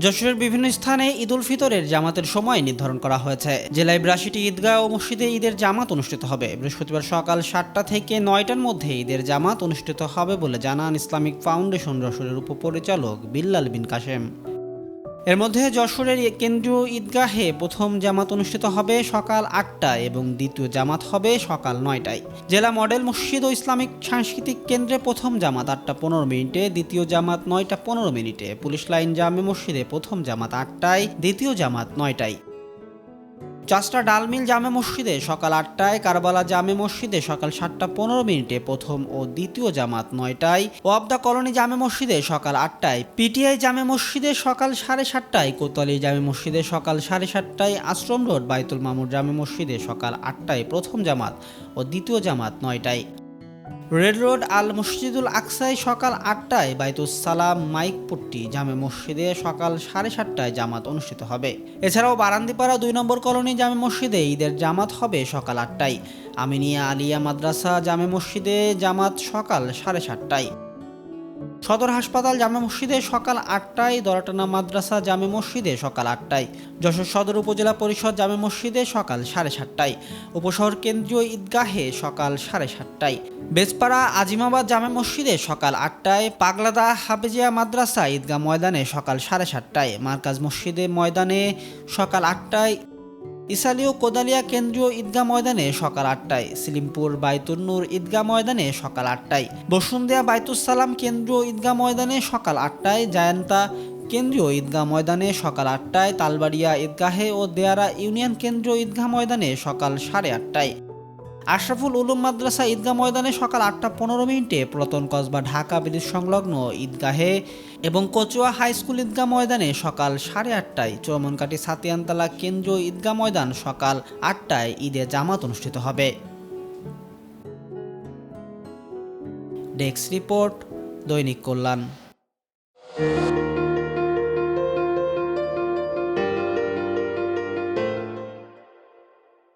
যশোরের বিভিন্ন স্থানে ঈদ উল ফিতরের জামাতের সময় নির্ধারণ করা হয়েছে। জেলায় বিরাশিটি ঈদগাহ ও মসজিদে ঈদের জামাত অনুষ্ঠিত হবে। বৃহস্পতিবার সকাল সাতটা থেকে নয়টার মধ্যে ঈদের জামাত অনুষ্ঠিত হবে বলে জানান ইসলামিক ফাউন্ডেশন যশোরের উপপরিচালক বিল্লাল বিন কাশেম এর মধ্যে যশোরের কেন্দ্রীয় ঈদগাহে প্রথম জামাত অনুষ্ঠিত হবে সকাল আটটায় এবং দ্বিতীয় জামাত হবে সকাল নয়টায়। জেলা মডেল মসজিদ ও ইসলামিক সাংস্কৃতিক কেন্দ্রে প্রথম জামাত আটটা পনেরো মিনিটে, দ্বিতীয় জামাত নয়টা পনেরো মিনিটে। পুলিশ লাইন জামে মসজিদে প্রথম জামাত আটটায়, দ্বিতীয় জামাত নয়টায়। চাষটা ডালমিল জামে মসজিদে, সকাল আটটায় কারবালা জামে মসজিদে, সকাল সাতটা পনেরো মিনিটে প্রথম ও দ্বিতীয় জামাত নয়টায়। ওয়াবদা কলোনি জামে মসজিদে, সকাল আটটায়। পিটিআই জামে মসজিদে, সকাল সাড়ে সাতটায়। কোতালি জামে মসজিদে, সকাল সাড়ে সাতটায়। আশ্রম রোড বাইতুল মামুর জামে মসজিদে, সকাল আটটায় প্রথম জামাত ও দ্বিতীয় জামাত নয়টায়। রেড রোড আল মসজিদুল আকসাই সকাল আটটায় বাইতুস সালাম মাইকপট্টি জামে মসজিদে সকাল সাড়ে সাতটায় জামাত অনুষ্ঠিত হবে। এছাড়াও বারান্দিপাড়া দুই নম্বর কলোনি জামে মসজিদে ঈদের জামাত হবে সকাল আটটায়। আমিনিয়া আলিয়া মাদ্রাসা জামে মসজিদে জামাত সকাল সাড়ে সাতটায়। সদর হাসপাতাল জামে মসজিদে সকাল আটটায়, দরাটানা মাদ্রাসা জামে মসজিদে সকাল আটটায়, যশোর সদর উপজেলা পরিষদ জামে মসজিদে সকাল সাড়ে সাতটায়, উপশহর কেন্দ্রীয় ঈদগাহে সকাল সাড়ে সাতটায়, বেজপাড়া আজিমাবাদ জামে মসজিদে সকাল আটটায়, পাগলাদা হাফেজিয়া মাদ্রাসা ঈদগাহ ময়দানে সকাল সাড়ে সাতটায়, মার্কাজ মসজিদে ময়দানে সকাল আটটায় ইসালিও কোদালিয়া কেন্দ্রীয় ঈদগাহ ময়দানে সকাল আটটায়, সিলিমপুর বাইতুন্নুর ঈদগাহ ময়দানে সকাল আটটায় বসুন্দিয়া বাইতুসালাম কেন্দ্রীয় ঈদগাহ ময়দানে সকাল আটটায়, জায়ান্তা কেন্দ্রীয় ঈদগাহ ময়দানে সকাল আটটায়, তালবাড়িয়া ঈদগাহে ও দেয়ারা ইউনিয়ন কেন্দ্রীয় ঈদগাহ ময়দানে সকাল সাড়ে আটটায়। আশরাফুল উলুম মাদ্রাসা ঈদগাহ ময়দানে সকাল আটটা পনেরো মিনিটে পুরাতন কসবা ঢাকা ব্রিজ সংলগ্ন ঈদগাহে এবং কচুয়া হাই স্কুল ঈদগাহ ময়দানে সকাল সাড়ে আটটায় চৌমনকাটি সাতিয়ানতলা কেন্দ্রীয় ঈদগাহ ময়দান সকাল আটটায় ঈদে জামাত অনুষ্ঠিত হবে। ডেস্ক রিপোর্ট দৈনিক কল্যাণ।